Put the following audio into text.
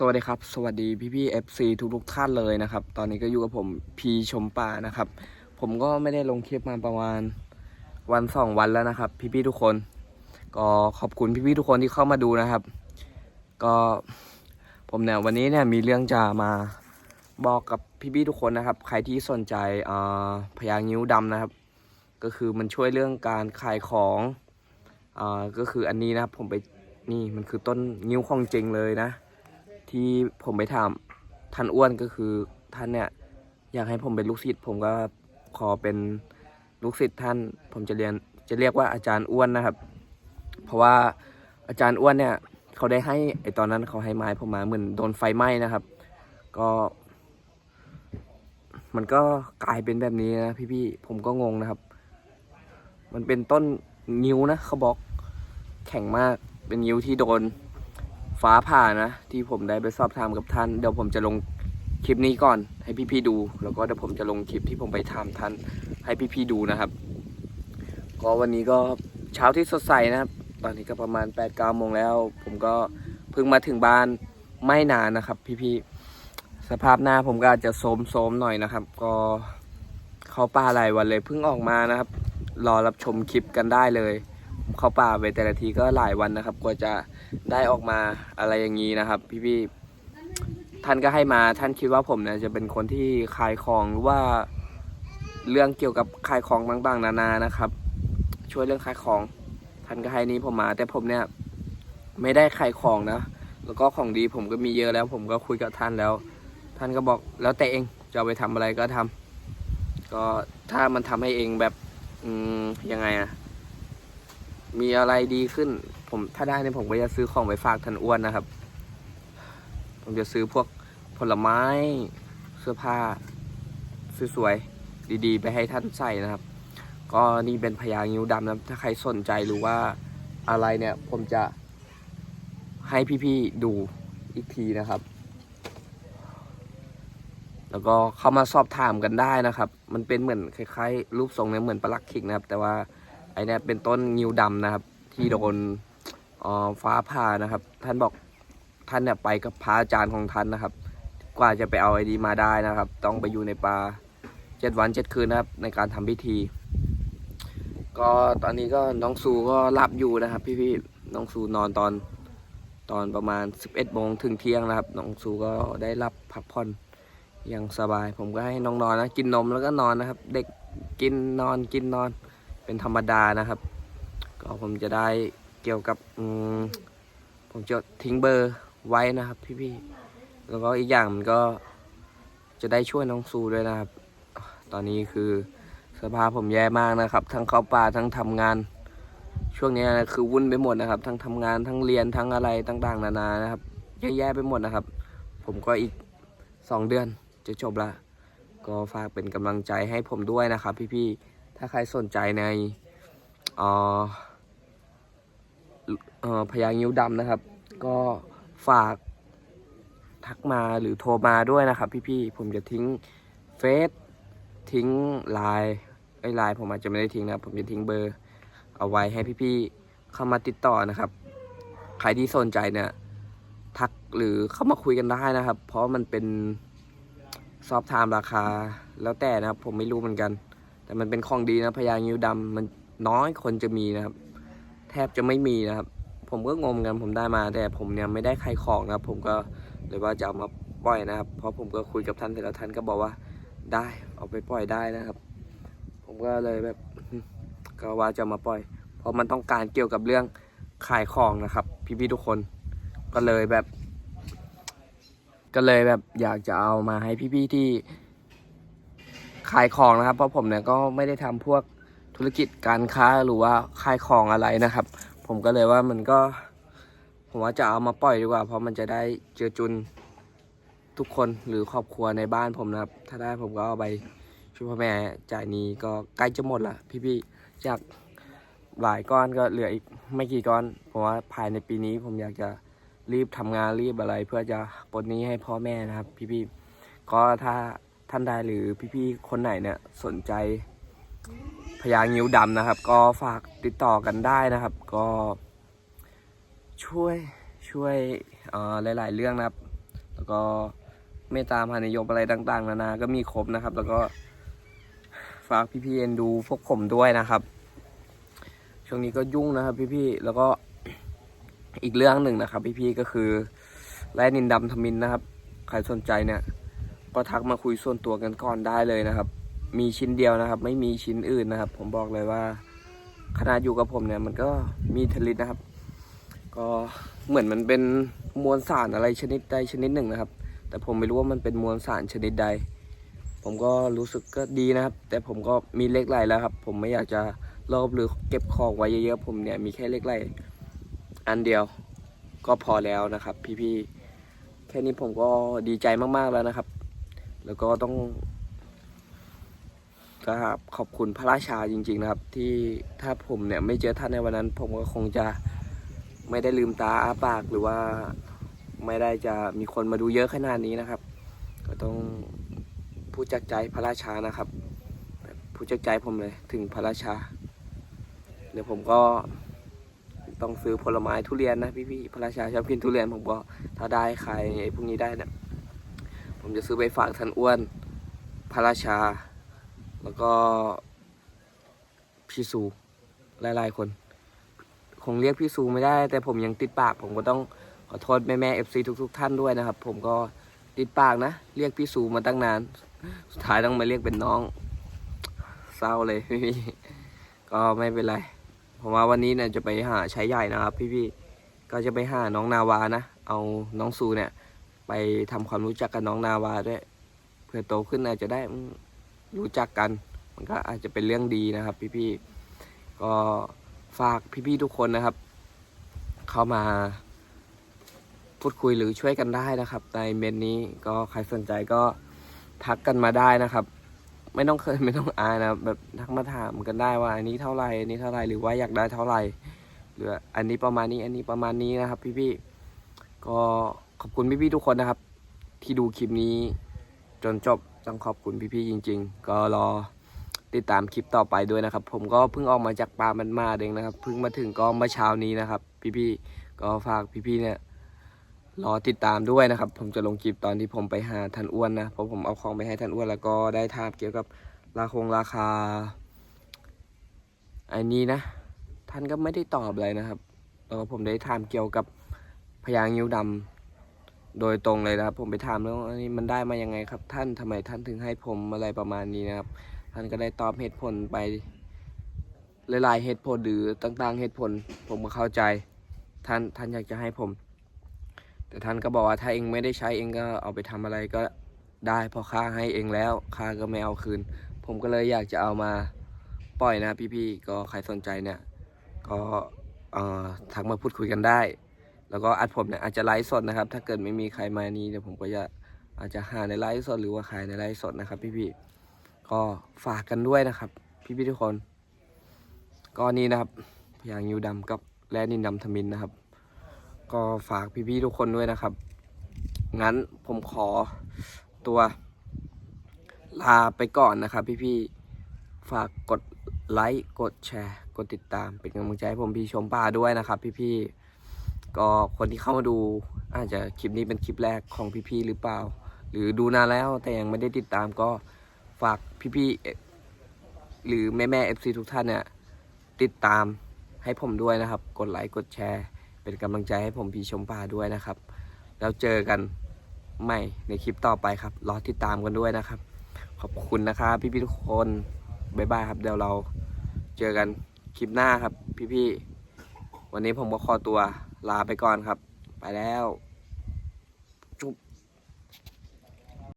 สวัสดีครับ สวัสดีพี่พี่เอฟซีทุกทุกท่านเลยนะครับ ตอนนี้ก็อยู่กับผมพีชมป่านะครับ ผมก็ไม่ได้ลงคลิปมาประมาณวันสองวันแล้วนะครับ พี่พี่ทุกคน ก็ขอบคุณพี่พี่ทุกคนที่เข้ามาดูนะครับ ก็ผมเนี่ยวันนี้เนี่ยมีเรื่องจะมาบอกกับพี่พี่ทุกคนนะครับ ใครที่สนใจอ่าพยางนิ้วดำนะครับ ก็คือมันช่วยเรื่องการขายของอ่าก็คืออันนี้นะครับผมไปนี่มันคือต้นนิ้วของจริงเลยนะ ที่ผมไปถามท่านอ้วนก็คือท่านเนี่ยอยากให้ผมเป็นลูกศิษย์ผมก็ขอเป็นลูกศิษย์ท่าน ผมจะเรียนจะเรียกว่าอาจารย์อ้วนนะครับ เพราะว่าอาจารย์อ้วนเนี่ย เขาได้ให้ไอตอนนั้นเขาให้ไม้ผมมาเหมือนโดนไฟไหม้นะครับ ก็ มันก็กลายเป็นแบบนี้นะพี่ๆผมก็งงนะครับ มันเป็นต้นนิ้วนะเขาบอกแข็งมากเป็นนิ้วที่โดน ฟ้าผ่านะ ที่ผมได้ไปสอบถามกับท่าน เดี๋ยวผมจะลงคลิปนี้ก่อน ให้พี่ๆดู แล้วก็เดี๋ยวผมจะลงคลิปที่ผมไปถามท่านให้พี่ๆดูนะครับ ก็วันนี้ก็เช้าที่สดใสนะครับ ตอนนี้ก็ประมาณ8ปดเก้าโมงแล้ว ผมก็เพิ่งมาถึงบ้านไม่นานนะครับ พี่ๆสภาพหน้าผมก็อาจจะโสมๆหน่อยนะครับ ก็เข้าป่าหลายวันเลยเพิ่งออกมานะครับ รอรับชมคลิปกันได้เลย เข้าป่าไปแต่ละทีก็หลายวันนะครับ กว่าจะได้ออกมาอะไรอย่างนี้นะครับ พี่ๆท่านก็ให้มาท่านคิดว่าผมเนี่ยจะเป็นคนที่ขายของหรือว่าเรื่องเกี่ยวกับขายของต่างๆนานานะครับ ช่วยเรื่องขายของท่านก็ให้นี้ผมมา แต่ผมเนี่ยไม่ได้ขายของนะ แล้วก็ของดีผมก็มีเยอะแล้ว ผมก็คุยกับท่านแล้ว ท่านก็บอกแล้วแต่เองจะไปทำอะไรก็ทำก็ถ้ามันทำให้เองแบบ อืมยังไงอะ มีอะไรดีขึ้น ผมถ้าได้เนี่ยผมก็จะซื้อของไปฝากท่านอ้วนนะครับ ผมจะซื้อพวกผลไม้เสื้อผ้าสวยๆดีๆ ไปให้ท่านใส่นะครับ ก็นี่เป็นพญางิ้วดำนะถ้าใครสนใจหรือว่าอะไรเนี่ย ผมจะให้พี่ๆดูอีกทีนะครับ แล้วก็เข้ามาสอบถามกันได้นะครับ มันเป็นเหมือนคล้ายๆ รูปทรงเนี่ยเหมือนปลักขิกนะครับ แต่ว่า อเนี่ยเป็นต้นงิ้วดำนะครับ ที่โดนฟ้าผ่านะครับ ท่านบอกท่านเนี่ยไปกับพระอาจารย์ของท่านนะครับ กว่าจะไปเอาไอดีมาได้นะครับ ต้องไปอยู่ในป่าเจ็ดวันเจ็ดคืนนะครับ ในการทำพิธี ก็ตอนนี้ก็น้องซูก็หลับอยู่นะครับ พี่ๆน้องซูนอนตอนตอนประมาณ 11โมงถึงเที่ยงนะครับ น้องซูก็ได้รับพักผ่อนอย่างสบาย ผมก็ให้น้องนอนนะ กินนมแล้วก็นอนนะครับ เด็กกินนอนกินนอน เป็นธรรมดานะครับ ก็ผมจะได้เกี่ยวกับผมจะทิ้งเบอร์ไว้นะครับ พี่ๆแล้วก็อีกอย่างมันก็จะได้ช่วยน้องซูด้วยนะครับ ตอนนี้คือสภาพผมแย่มากนะครับ ทั้งเข้าป่าทั้งทำงาน ช่วงนี้คือวุ่นไปหมดนะครับ ทั้งทำงานทั้งเรียนทั้งอะไรต่างๆ นานานะครับแย่ๆไปหมดนะครับ ผมก็อีกสองเดือนจะจบละก็ฝากเป็นกำลังใจให้ผมด้วยนะครับ พี่ๆ ถ้าใครสนใจในออพยางิ้วดำนะครับ ก็ฝากทักมาหรือโทรมาด้วยนะครับพี่ๆผมจะทิ้งเฟซทิ้งไลน์ไอ้ไลน์ผมอาจจะไม่ได้ทิ้งนะครับ ผมจะทิ้งเบอร์เอาไว้ให้พี่ๆเข้ามาติดต่อนะครับ ใครที่สนใจเนี่ยทักหรือเข้ามาคุยกันได้นะครับ เพราะมันเป็น ซอฟไทม์ราคา แล้วแต่นะครับ ผมไม่รู้เหมือนกัน แต่มันเป็นของดีนะพญางิ้วดำมันน้อยคนจะมีนะครับ แทบจะไม่มีนะครับ ผมก็งงกันผมได้มา แต่ผมเนี่ยไม่ได้ขายของนะครับ ผมก็เลยว่าจะเอามาปล่อยนะครับ เพราะผมก็คุยกับท่านเสร็จแล้วท่านก็บอกว่าได้เอาไปปล่อยได้นะครับ ผมก็เลยแบบก็ว่าจะมาปล่อย เพราะมันต้องการเกี่ยวกับเรื่องขายของนะครับ พี่ๆทุกคนก็เลยแบบ ก็เลยแบบอยากจะเอามาให้พี่ๆที่ ขายของนะครับ เพราะผมเนี่ยก็ไม่ได้ทำพวกธุรกิจการค้าหรือว่าขายของอะไรนะครับ ผมก็เลยว่ามันก็ ผมว่าจะเอามาปล่อยดีกว่า เพราะมันจะได้เจือจุนทุกคนหรือครอบครัวในบ้านผมนะครับ ถ้าได้ผมก็เอาไปช่วยพ่อแม่จ่ายนี้ก็ใกล้จะหมดละพี่ๆจากหลายก้อนก็เหลืออีกไม่กี่ก้อนผมว่าภายในปีนี้ผมอยากจะรีบทำงานรีบอะไร เพื่อจะปลดหนี้ให้พ่อแม่นะครับ พี่ๆก็ถ้า ท่านใดหรือพี่ๆคนไหนเนี่ยสนใจพญางิ้วดำนะครับ ก็ฝากติดต่อกันได้นะครับ ก็ช่วยช่วยเอ่อหลาย ๆ เรื่องนะครับ แล้วก็เมตตามหานิยมอะไรต่าง ๆ นานา ก็มีครบนะครับ แล้วก็ฝากพี่ๆเอ็นดูพวกผมด้วยนะครับ ช่วงนี้ก็ยุ่งนะครับ พี่ๆแล้วก็อีกเรื่องหนึ่งนะครับ พี่ๆก็คือแร่นินดำทมินนะครับ ใครสนใจเนี่ย ก็ทักมาคุยส่วนตัวกันก่อนได้เลยนะครับ มีชิ้นเดียวนะครับ ไม่มีชิ้นอื่นนะครับ ผมบอกเลยว่าขนาดอยู่กับผมเนี่ย มันก็มีทลิตนะครับ ก็เหมือนมันเป็นมวลสารอะไรชนิดใดชนิดหนึ่งนะครับ แต่ผมไม่รู้ว่ามันเป็นมวลสารชนิดใด ผมก็รู้สึกก็ดีนะครับ แต่ผมก็มีเล็กไหลแล้วครับ ผมไม่อยากจะรอบหรือเก็บของไว้เยอะๆผมเนี่ยมีแค่เล็กไหลอันเดียวก็พอแล้วนะครับ พี่ๆแค่นี้ผมก็ดีใจมากๆแล้วนะครับ แล้วก็ต้องกราบขอบคุณพระราชาจริง ๆ นะครับ ที่ถ้าผมเนี่ยไม่เจอท่านในวันนั้น ผมก็คงจะไม่ได้ลืมตาอ้าปากหรือว่าไม่ได้จะมีคนมาดูเยอะขนาดนี้นะครับ ก็ต้องพูดจากใจพระราชานะครับพูดจากใจผมเลยถึงพระราชาเดี๋ยวผมก็ต้องซื้อผลไม้ทุเรียนนะพี่ๆพระราชาชอบกินทุเรียนผมก็ถ้าได้ใครไอ้พวกนี้ได้เนี่ย ผมจะซื้อไปฝากท่านอ้วน พระราชา แล้วก็พี่สูหลายๆ คน คงเรียกพี่สูไม่ได้ แต่ผมยังติดปาก ผมก็ต้องขอโทษแม่แม่เอฟซีทุก ๆ ท่านด้วยนะครับ ผมก็ติดปากนะ เรียกพี่สูมาตั้งนาน สุดท้ายต้องมาเรียกเป็นน้อง เศร้าเลยพี่ๆก็ไม่เป็นไรผมว่าวันนี้เนี่ยจะไปหาใช้ใหญ่นะครับ พี่ๆก็จะไปหาน้องนาวานะ เอาน้องสูเนี่ย ไปทำความรู้จักกับน้องนาวาด้วยเพื่อโตขึ้นอาจจะได้รู้จักกัน มันก็อาจจะเป็นเรื่องดีนะครับ พี่ๆก็ฝากพี่ๆทุกคนนะครับ เข้ามา พูดคุยหรือช่วยกันได้นะครับ ในเมนนี้ก็ใครสนใจก็ทักกันมาได้นะครับ ไม่ต้องเคยไม่ต้องอายนะแบบทักมาถามกันได้ว่า อันนี้เท่าไหร่อันนี้เท่าไหร่หรือว่าอยากได้เท่าไหร่หรืออันนี้ประมาณนี้อันนี้ประมาณนี้นะครับ พี่ๆก็ ขอบคุณพี่ๆทุกคนนะครับ ที่ดูคลิปนี้จนจบต้องขอบคุณพี่ๆจริง ๆ ก็รอติดตามคลิปต่อไปด้วยนะครับ ผมก็เพิ่งออกมาจากปามันมาเองนะครับเพิ่งมาถึงก็เมื่อเช้านี้นะครับ พี่ๆก็ฝากพี่ๆเนี่ยรอติดตามด้วยนะครับ ผมจะลงคลิปตอนที่ผมไปหาท่านอ้วนนะเพราะผมเอาของไปให้ท่านอ้วนแล้วก็ได้ถามเกี่ยวกับราคงราคาอันนี้นะ ท่านก็ไม่ได้ตอบอะไรนะครับแล้วผมได้ถามเกี่ยวกับพญางิ้วดำ โดยตรงเลยนะครับ ผมไปถามแล้วอันนี้มันได้มายังไงครับ ท่านทำไมท่านถึงให้ผมอะไรประมาณนี้นะครับ ท่านก็ได้ตอบเหตุผลไปหลายๆเหตุผลหรือต่างๆเหตุผล ผมก็เข้าใจ ท่านท่านอยากจะให้ผม แต่ท่านก็บอกว่าถ้าเองไม่ได้ใช้เองก็เอาไปทำอะไรก็ได้พราะค่าให้เองแล้วค่าก็ไม่เอาคืน ผมก็เลยอยากจะเอามาปล่อยนะพี่ๆก็ใครสนใจเนี่ย ก็เอ่อทักมาพูดคุยกันได้ แล้วก็อัดผมเนี่ยอาจจะไลฟ์สดนะครับ ถ้าเกิดไม่มีใครมานี้เดี๋ยวผมก็จะอาจจะหาในไลฟ์สดหรือว่าขายในไลฟ์สดนะครับ พี่ๆก็ฝากกันด้วยนะครับ พี่ๆทุกคน ก็นี่นะครับพยางยูดำกับแร่นินดำทมินนะครับ ก็ฝากพี่ๆทุกคนด้วยนะครับ งั้นผมขอตัวลาไปก่อนนะครับ พี่ๆฝากกดไลค์กดแชร์ กดติดตามเป็นกำลังใจให้ผมพี่ชมป่าด้วยนะครับ พี่ๆ ก็คนที่เข้ามาดู อาจจะคลิปนี้เป็นคลิปแรกของพี่ๆหรือเปล่า หรือดูนานแล้วแต่ยังไม่ได้ติดตามก็ฝากพี่ๆหรือแม่แม่เอฟซีทุกท่านเนี่ยติดตามให้ผมด้วยนะครับ กดไลค์กดแชร์ เป็นกำลังใจให้ผมพี่ชมป่าด้วยนะครับ แล้วเจอกันใหม่ในคลิปต่อไปครับ รอติดตามกันด้วยนะครับ ขอบคุณนะครับพี่ๆทุกคน บ๊ายบายครับ เดี๋ยวเราเจอกันคลิปหน้าครับพี่ๆ วันนี้ผมก็ขอตัวลาไปก่อนครับ ไปแล้ว